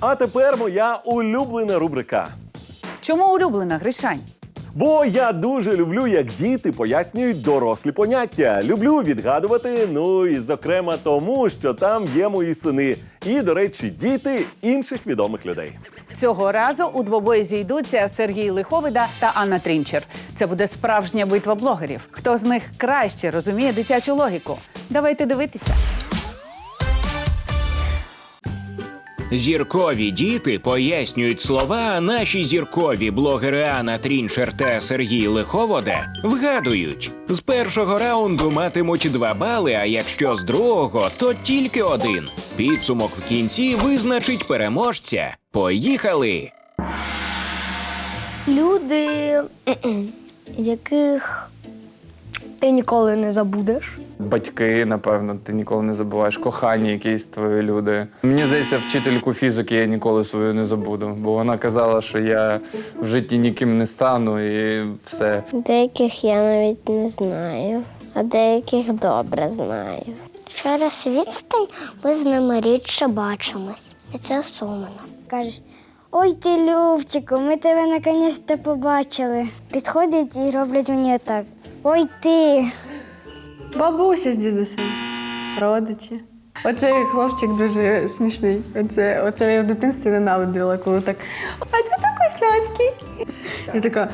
А тепер моя улюблена рубрика. Чому улюблена, Гришань? Бо я дуже люблю, як діти пояснюють дорослі поняття. Люблю відгадувати. Ну і зокрема тому, що там є мої сини. І, до речі, діти інших відомих людей. Цього разу у двобої зійдуться Сергій Лиховида та Анна Трінчер. Це буде справжня битва блогерів. Хто з них краще розуміє дитячу логіку? Давайте дивитися. Зіркові діти пояснюють слова, а наші зіркові блогери Анна Трінчер та Сергій Лиховода вгадують. З першого раунду матимуть два бали, а якщо з другого, то тільки один. Підсумок в кінці визначить переможця. Поїхали! Люди, яких ти ніколи не забудеш. Батьки, напевно, ти ніколи не забуваєш. Кохані якісь твої люди. Мені здається, вчительку фізики я ніколи свою не забуду, бо вона казала, що я в житті ніким не стану і все. Деяких я навіть не знаю, а деяких добре знаю. Через відстань ми з ними рідше бачимось. І це сумно. Кажеш, ой ти Любчику, ми тебе наконець-то побачили. Підходять і роблять мені так. Ой ти. Бабуся з дідусем, родичі. Оцей хлопчик дуже смішний. Оце, оце я в дитинстві ненавиділа, коли так а ти такий сладкий. Я така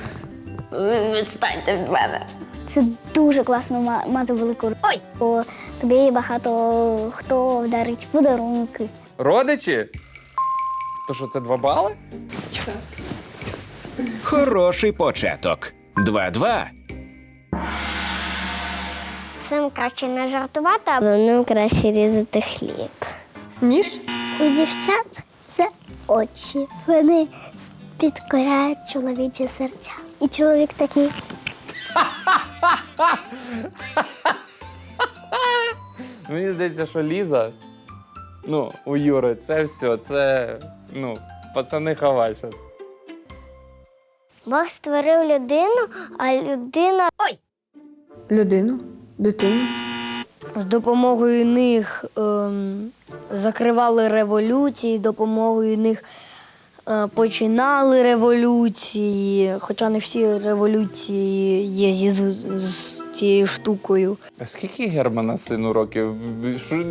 відстаньте від мене. Це дуже класно мати велику Ой! Бо тобі багато хто вдарить подарунки. Родичі? То що, це два бали? Хороший початок. 2-2. Цим краще не жартувати, а ним краще різати хліб. Ніж? У дівчат це очі. Вони підкоряють чоловічі серця. І чоловік такий. Мені здається, що Ліза, ну, у Юри, це все, це, ну, пацани хавайся. Бог створив людину, а людина Ой! Людину, дитину. з допомогою них ем, закривали революції, допомогою них починали революції. Хоча не всі революції є зі, з, з цією штукою. А скільки Германа сину років? Що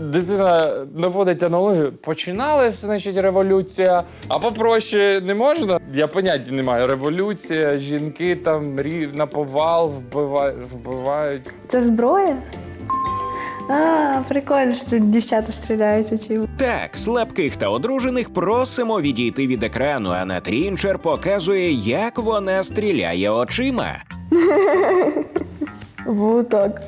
дитина наводить аналогію. Починалась, значить, революція, а попроще не можна? Я поняття не маю. Революція, жінки там рів на повал вбивають. вбивають. Це зброя? А, прикольно, що тут дівчата стріляються чи. Так, слабких та одружених просимо відійти від екрану, а на Трінчер показує, як вона стріляє очима. Так.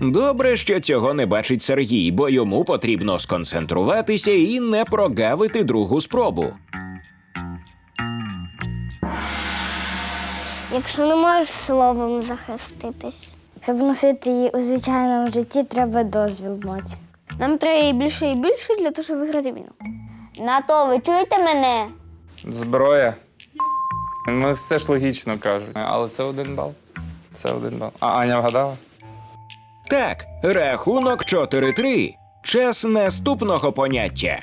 Добре, що цього не бачить Сергій, бо йому потрібно сконцентруватися і не прогавити другу спробу. Якщо не можеш словом захиститись. Щоб носити її у звичайному житті, треба дозвіл мати. Нам треба і більше і більше для того, щоб виграти війну. На то, ви чуєте мене? Зброя. Ну, все ж логічно кажуть. Але це один бал. Це один бал. А Аня вгадала? Так, рахунок 4-3. Час наступного поняття.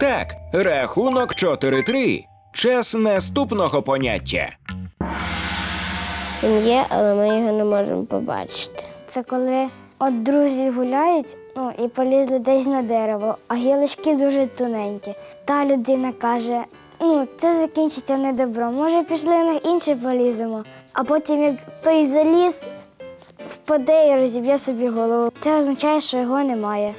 Так, рахунок 4-3. Час наступного поняття. Він є, але ми його не можемо побачити. Це коли от друзі гуляють ну, і полізли десь на дерево, а гілочки дуже тоненькі. Та людина каже: ну, це закінчиться недобро. Може, пішли на інше поліземо. А потім, як той заліз, впаде і розіб'є собі голову. Це означає, що його немає.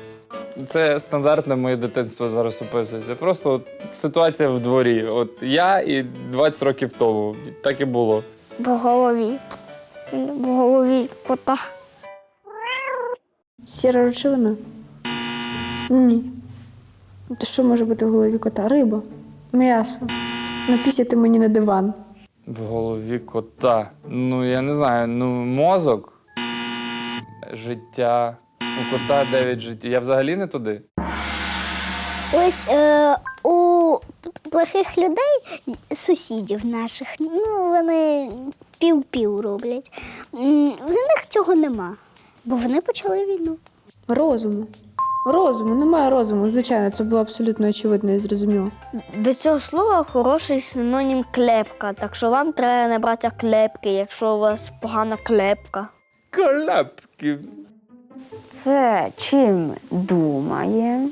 Це стандартне моє дитинство зараз описується. Просто от ситуація в дворі. От я і 20 років тому. Так і було. В голові. В голові кота. Сіра речовина? Ні. Ну, То що може бути в голові кота? Риба, м'ясо. Напісяти мені на диван. В голові кота. Ну, я не знаю, ну, мозок, життя. У кота 9 життів. Я взагалі не туди. Ось е, у плохих людей, сусідів наших, ну вони пів-пів роблять. М, В них цього нема, бо вони почали війну. Розуму. Розуму, немає розуму. Звичайно, це було абсолютно очевидно і зрозуміло. До цього слова хороший синонім клепка, так що вам треба не брати клепки, якщо у вас погана клепка. Коляпки. Це чим думає?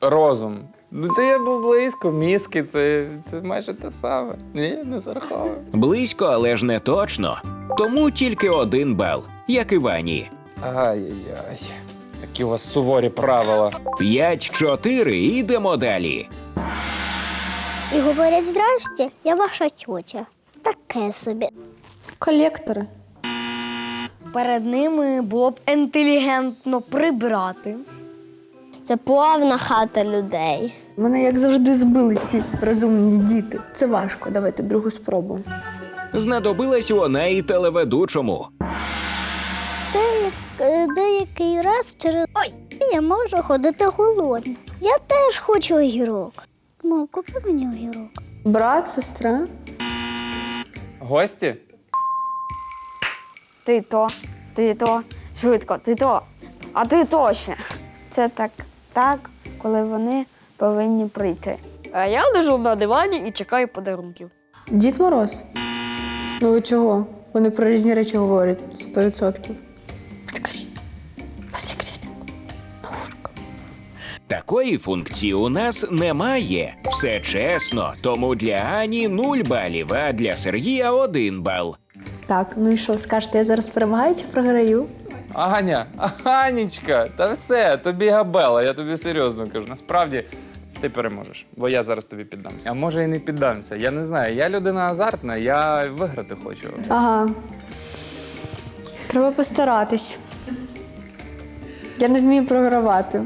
Розум. Ну, то я був близько, мізки, це, це майже те саме. Ні, не зараховую. Близько, але ж не точно. Тому тільки один бал, як і Вані. Ай-яй-яй. Які у вас суворі правила. 5-4, ідемо далі. І говорять, здрасте, я ваша тьотя. Таке собі. Колектори. Перед ними було б інтелігентно прибрати. Це плавна хата людей. Мене як завжди збили ці розумні діти. Це важко. Давайте другу спробу. Знадобилась вона і телеведучому. Е, деякий раз через. Ой, я можу ходити голодна. Я теж хочу огірок. Мам, купи мені огірок. Брат, сестра. Гості? Ти то, ти то, швидко, ти то, а ти то ще. Це так, так, коли вони повинні прийти. А я лежу на дивані і чекаю подарунків. Дід Мороз. Ну ви чого? Вони про різні речі говорять 100%. Скажіть, по секрету. Наушка. Такої функції у нас немає. Все чесно, тому для Ані 0 балів, а для Сергія 1 бал. Так, ну і що, скажете, я зараз перемагаю чи програю? Аня, Анічка, та все, тобі габела, я тобі серйозно кажу. Насправді ти переможеш, бо я зараз тобі піддамся. А може і не піддамся. Я не знаю. Я людина азартна, я виграти хочу. Ага. Треба постаратись. Я не вмію програвати.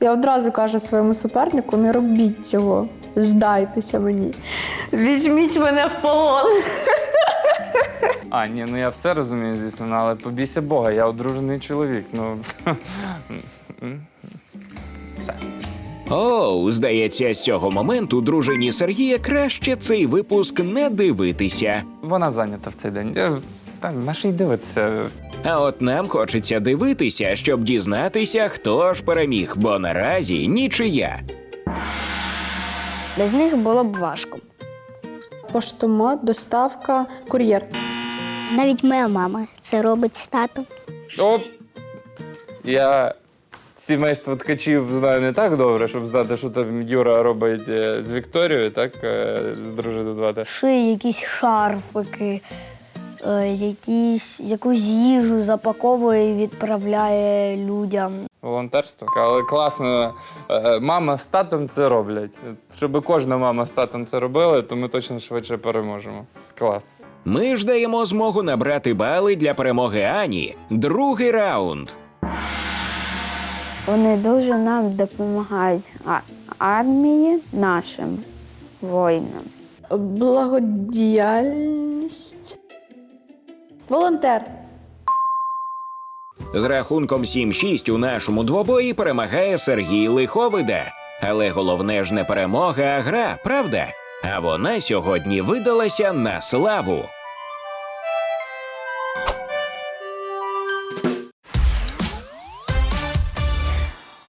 Я одразу кажу своєму супернику: не робіть цього. Здайтеся мені. Візьміть мене в полон. А, ні, ну я все розумію, звісно, ну, але побійся Бога, я одружений чоловік. Ну все. Оу, здається, з цього моменту дружині Сергія краще цей випуск не дивитися. Вона зайнята в цей день. Я, та, на й дивитися? А от нам хочеться дивитися, щоб дізнатися, хто ж переміг, бо наразі нічия. Без них було б важко. Поштомат, доставка, кур'єр. Навіть моя мама це робить з татом. Оп! Я сімейство ткачів знаю не так добре, щоб знати, що там Юра робить е, з Вікторією, так? е, З дружину звати. Шиє якісь шарфики, е, якісь, якусь їжу запаковує і відправляє людям. Волонтерство. Але класно, е, мама з татом це роблять. Щоб кожна мама з татом це робила, то ми точно швидше переможемо. Клас. Ми ж даємо змогу набрати бали для перемоги Ані. Другий раунд. Вони дуже нам допомагають армії нашим воїнам. Благодіяльність. Волонтер. З рахунком 7-6 у нашому двобої перемагає Сергій Лиховида. Але головне ж не перемога, а гра, правда? А вона сьогодні видалася на славу.